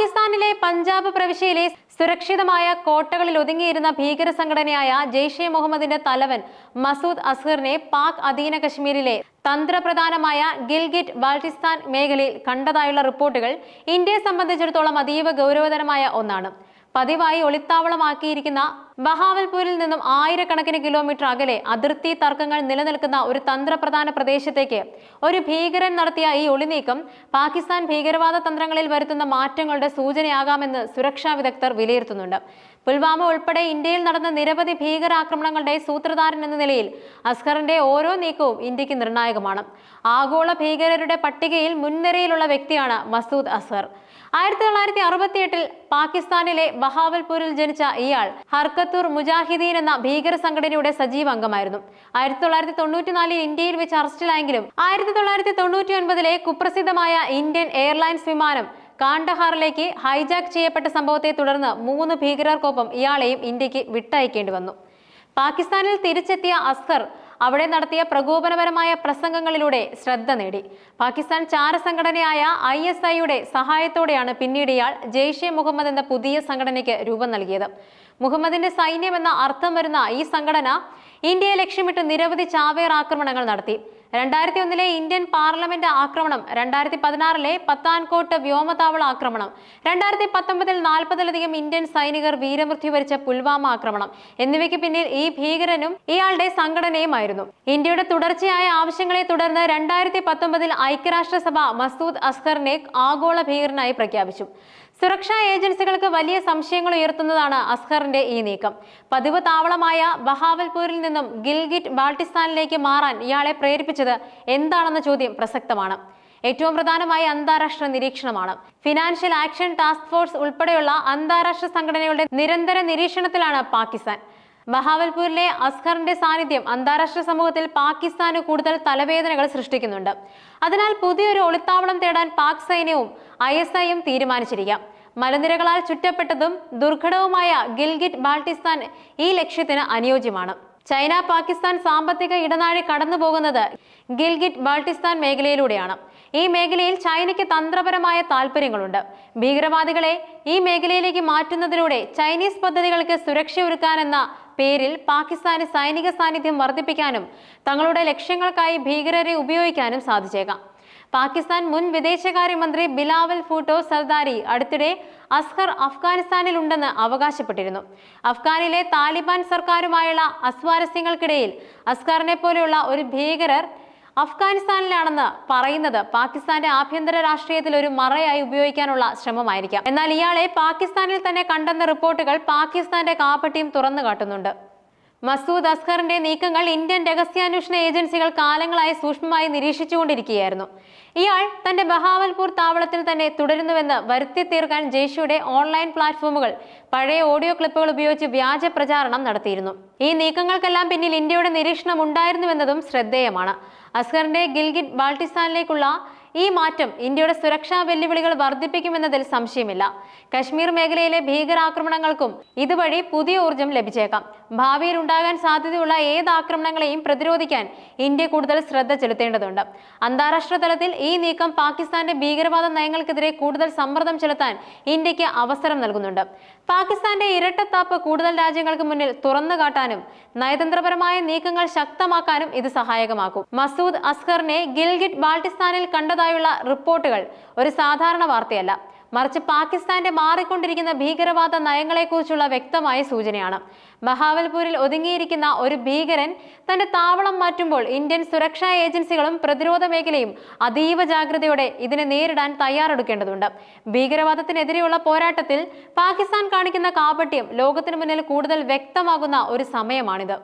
പാകിസ്ഥാനിലെ പഞ്ചാബ് പ്രവിശ്യയിലെ സുരക്ഷിതമായ കോട്ടകളിൽ ഒതുങ്ങിയിരുന്ന ഭീകര സംഘടനയായ ജെയ്ഷെ മുഹമ്മദിന്റെ തലവൻ മസൂദ് അസ്ഹറിനെ പാക് അധീന കശ്മീരിലെ തന്ത്രപ്രധാനമായ ഗിൽഗിറ്റ് ബാൾട്ടിസ്ഥാൻ മേഖലയിൽ കണ്ടതായുള്ള റിപ്പോർട്ടുകൾ ഇന്ത്യയെ സംബന്ധിച്ചിടത്തോളം അതീവ ഗൗരവതരമായ ഒന്നാണ്. പതിവായി ഒളിത്താവളമാക്കിയിരിക്കുന്ന ബഹാവൽപൂരിൽ നിന്നും ആയിരക്കണക്കിന് കിലോമീറ്റർ അകലെ അതിർത്തി തർക്കങ്ങൾ നിലനിൽക്കുന്ന ഒരു തന്ത്രപ്രധാന പ്രദേശത്തേക്ക് ഒരു ഭീകരൻ നടത്തിയ ഈ ഒളിനീക്കം പാകിസ്ഥാൻ ഭീകരവാദ തന്ത്രങ്ങളിൽ വരുത്തുന്ന മാറ്റങ്ങളുടെ സൂചനയാകാമെന്ന് സുരക്ഷാ വിദഗ്ധർ വിലയിരുത്തുന്നുണ്ട്. പുൽവാമ ഉൾപ്പെടെ ഇന്ത്യയിൽ നടന്ന നിരവധി ഭീകരാക്രമണങ്ങളുടെ സൂത്രധാരൻ എന്ന നിലയിൽ അസ്ഹറിന്റെ ഓരോ നീക്കവും ഇന്ത്യയ്ക്ക് നിർണായകമാണ്. ആഗോള ഭീകരരുടെ പട്ടികയിൽ മുൻനിരയിലുള്ള വ്യക്തിയാണ് മസൂദ് അസ്ഹർ. ആയിരത്തി തൊള്ളായിരത്തി അറുപത്തിയെട്ടിൽ പാകിസ്ഥാനിലെ ബഹാവൽപൂരിൽ ജനിച്ച ഇയാൾ ഹർക്കത്തൂർ മുജാഹിദീൻ എന്ന ഭീകര സംഘടനയുടെ സജീവ അംഗമായിരുന്നു. ആയിരത്തി തൊള്ളായിരത്തി തൊണ്ണൂറ്റിനാലിൽ ഇന്ത്യയിൽ വെച്ച് അറസ്റ്റിലായെങ്കിലും ആയിരത്തി തൊള്ളായിരത്തി തൊണ്ണൂറ്റി ഒൻപതിലെ കുപ്രസിദ്ധമായ ഇന്ത്യൻ എയർലൈൻസ് വിമാനം കാണ്ഡഹാറിലേക്ക് ഹൈജാക്ക് ചെയ്യപ്പെട്ട സംഭവത്തെ തുടർന്ന് മൂന്ന് ഭീകരർക്കൊപ്പം ഇയാളെയും ഇന്ത്യയ്ക്ക് വിട്ടയക്കേണ്ടി വന്നു. പാകിസ്ഥാനിൽ തിരിച്ചെത്തിയ അസ്ഹർ അവിടെ നടത്തിയ പ്രകോപനപരമായ പ്രസംഗങ്ങളിലൂടെ ശ്രദ്ധ നേടി. പാകിസ്ഥാൻ ചാരസംഘടനയായ ഐ എസ് ഐയുടെ സഹായത്തോടെയാണ് പിന്നീട് ഇയാൾ ജെയ്ഷെ മുഹമ്മദ് എന്ന പുതിയ സംഘടനയ്ക്ക് രൂപം നൽകിയത്. മുഹമ്മദിന്റെ സൈന്യം എന്ന അർത്ഥം വരുന്ന ഈ സംഘടന ഇന്ത്യയെ ലക്ഷ്യമിട്ട് നിരവധി ചാവേർ ആക്രമണങ്ങൾ നടത്തി. രണ്ടായിരത്തി ഒന്നിലെ ഇന്ത്യൻ പാർലമെന്റ് ആക്രമണം രണ്ടായിരത്തി പതിനാറിലെ പത്താൻകോട്ട് വ്യോമതാവള ആക്രമണം രണ്ടായിരത്തി പത്തൊമ്പതിൽ നാൽപ്പതിലധികം ഇന്ത്യൻ സൈനികർ വീരമൃത്യു വരിച്ച പുൽവാമ ആക്രമണം എന്നിവയ്ക്ക് പിന്നിൽ ഈ ഭീകരനും ഇയാളുടെ സംഘടനയുമായിരുന്നു. ഇന്ത്യയുടെ തുടർച്ചയായ ആവശ്യങ്ങളെ തുടർന്ന് രണ്ടായിരത്തി പത്തൊമ്പതിൽ ഐക്യരാഷ്ട്രസഭ മസൂദ് അസ്ഹറിനെ ആഗോള ഭീകരനായി പ്രഖ്യാപിച്ചു. സുരക്ഷാ ഏജൻസികൾക്ക് വലിയ സംശയങ്ങൾ ഉയർത്തുന്നതാണ് അസ്ഹറിന്റെ ഈ നീക്കം. പതിവ് താവളമായ ബഹാവൽപൂരിൽ നിന്നും ഗിൽഗിറ്റ് ബാൾട്ടിസ്ഥാനിലേക്ക് മാറാൻ ഇയാളെ പ്രേരിപ്പിച്ചത് എന്താണെന്ന ചോദ്യം പ്രസക്തമാണ്. ഏറ്റവും പ്രധാനമായി അന്താരാഷ്ട്ര നിരീക്ഷണമാണ്. ഫിനാൻഷ്യൽ ആക്ഷൻ ടാസ്ക് ഫോഴ്സ് ഉൾപ്പെടെയുള്ള അന്താരാഷ്ട്ര സംഘടനകളുടെ നിരന്തര നിരീക്ഷണത്തിലാണ് പാകിസ്ഥാൻ. ബഹാവൽപൂരിലെ അസ്ഹറിന്റെ സാന്നിധ്യം അന്താരാഷ്ട്ര സമൂഹത്തിൽ പാകിസ്ഥാന് കൂടുതൽ തലവേദനകൾ സൃഷ്ടിക്കുന്നുണ്ട്. അതിനാൽ പുതിയൊരു ഒളിത്താവളം തേടാൻ പാക് സൈന്യവും ഐ എസ് ഐയും തീരുമാനിച്ചിരിക്കാം. മലനിരകളാൽ ചുറ്റപ്പെട്ടതും ദുർഘടവുമായ ഗിൽഗിറ്റ് ബാൾട്ടിസ്ഥാൻ ഈ ലക്ഷ്യത്തിന് അനുയോജ്യമാണ്. ചൈന പാകിസ്ഥാൻ സാമ്പത്തിക ഇടനാഴി കടന്നു പോകുന്നത് ഗിൽഗിറ്റ് ബാൾട്ടിസ്ഥാൻ മേഖലയിലൂടെയാണ്. ഈ മേഖലയിൽ ചൈനയ്ക്ക് തന്ത്രപരമായ താല്പര്യങ്ങളുണ്ട് ഭീകരവാദികളെ ഈ മേഖലയിലേക്ക് മാറ്റുന്നതിലൂടെ ചൈനീസ് പദ്ധതികൾക്ക് സുരക്ഷ ഒരുക്കാനെന്ന പേരിൽ പാകിസ്ഥാന് സൈനിക സാന്നിധ്യം വർദ്ധിപ്പിക്കാനും തങ്ങളുടെ ലക്ഷ്യങ്ങൾക്കായി ഭീകരരെ ഉപയോഗിക്കാനും സാധിച്ചേക്കാം. പാകിസ്ഥാൻ മുൻ വിദേശകാര്യമന്ത്രി ബിലാവൽ ഫൂട്ടോ സർദാരി അടുത്തിടെ അസ്ഹർ അഫ്ഗാനിസ്ഥാനിലുണ്ടെന്ന് അവകാശപ്പെട്ടിരുന്നു. അഫ്ഗാനിലെ താലിബാൻ സർക്കാരുമായുള്ള അസ്വാരസ്യങ്ങൾക്കിടയിൽ അസ്ഹറിനെ പോലെയുള്ള ഒരു ഭീകരർ അഫ്ഗാനിസ്ഥാനിലാണെന്ന് പറയുന്നത് പാകിസ്ഥാന്റെ ആഭ്യന്തര രാഷ്ട്രീയത്തിൽ ഒരു മറയായി ഉപയോഗിക്കാനുള്ള ശ്രമമായിരിക്കാം. എന്നാൽ ഇയാളെ പാകിസ്ഥാനിൽ തന്നെ കണ്ടെന്ന റിപ്പോർട്ടുകൾ പാകിസ്ഥാന്റെ കാപ്പട്ടിയും തുറന്നു കാട്ടുന്നുണ്ട്. മസൂദ് അസ്ഹറിന്റെ നീക്കങ്ങൾ ഇന്ത്യൻ രഹസ്യാന്വേഷണ ഏജൻസികൾ കാലങ്ങളായി സൂക്ഷ്മമായി നിരീക്ഷിച്ചുകൊണ്ടിരിക്കുകയായിരുന്നു. ഇയാൾ തന്റെ ബഹാവൽപൂർ താവളത്തിൽ തന്നെ തുടരുന്നുവെന്ന് വരുത്തി തീർക്കാൻ ജയ്ഷയുടെ ഓൺലൈൻ പ്ലാറ്റ്ഫോമുകൾ പഴയ ഓഡിയോ ക്ലിപ്പുകൾ ഉപയോഗിച്ച് വ്യാജ പ്രചാരണം നടത്തിയിരുന്നു. ഈ നീക്കങ്ങൾക്കെല്ലാം പിന്നിൽ ഇന്ത്യയുടെ നിരീക്ഷണം ഉണ്ടായിരുന്നുവെന്നതും ശ്രദ്ധേയമാണ്. അസ്ഹറിന്റെ ഗിൽഗിറ്റ് ബാൾട്ടിസ്ഥാനിലേക്കുള്ള ഈ മാറ്റം ഇന്ത്യയുടെ സുരക്ഷാ വെല്ലുവിളികൾ വർദ്ധിപ്പിക്കുമെന്നതിൽ സംശയമില്ല. കശ്മീർ മേഖലയിലെ ഭീകരാക്രമണങ്ങൾക്കും ഇതുവഴി പുതിയ ഊർജം ലഭിച്ചേക്കാം. ഭാവിയിൽ ഉണ്ടാകാൻ സാധ്യതയുള്ള ഏത് ആക്രമണങ്ങളെയും പ്രതിരോധിക്കാൻ ഇന്ത്യ കൂടുതൽ ശ്രദ്ധ ചെലുത്തേണ്ടതുണ്ട്. അന്താരാഷ്ട്ര തലത്തിൽ ഈ നീക്കം പാകിസ്ഥാന്റെ ഭീകരവാദ നയങ്ങൾക്കെതിരെ കൂടുതൽ സമ്മർദ്ദം ചെലുത്താൻ ഇന്ത്യയ്ക്ക് അവസരം നൽകുന്നുണ്ട്. പാകിസ്ഥാന്റെ ഇരട്ടത്താപ്പ് കൂടുതൽ രാജ്യങ്ങൾക്ക് മുന്നിൽ തുറന്നു കാട്ടാനും നയതന്ത്രപരമായ നീക്കങ്ങൾ ശക്തമാക്കാനും ഇത് സഹായകമാക്കും. മസൂദ് അസ്ഹറിനെ ഗിൽഗിറ്റ് ബാൾട്ടിസ്ഥാനിൽ കണ്ടതായുള്ള റിപ്പോർട്ടുകൾ ഒരു സാധാരണ വാർത്തയല്ല. മറിച്ച് പാകിസ്ഥാന്റെ മാറിക്കൊണ്ടിരിക്കുന്ന ഭീകരവാദ നയങ്ങളെക്കുറിച്ചുള്ള വ്യക്തമായ സൂചനയാണ്. ബഹാവൽപൂരിൽ ഒതുങ്ങിയിരിക്കുന്ന ഒരു ഭീകരൻ തന്റെ താവളം മാറ്റുമ്പോൾ ഇന്ത്യൻ സുരക്ഷാ ഏജൻസികളും പ്രതിരോധ മേഖലയും അതീവ ജാഗ്രതയോടെ ഇതിനെ നേരിടാൻ തയ്യാറെടുക്കേണ്ടതുണ്ട്. ഭീകരവാദത്തിനെതിരെയുള്ള പോരാട്ടത്തിൽ പാകിസ്ഥാൻ കാണിക്കുന്ന കാപട്യം ലോകത്തിനു മുന്നിൽ കൂടുതൽ വ്യക്തമാകുന്ന ഒരു സമയമാണിത്.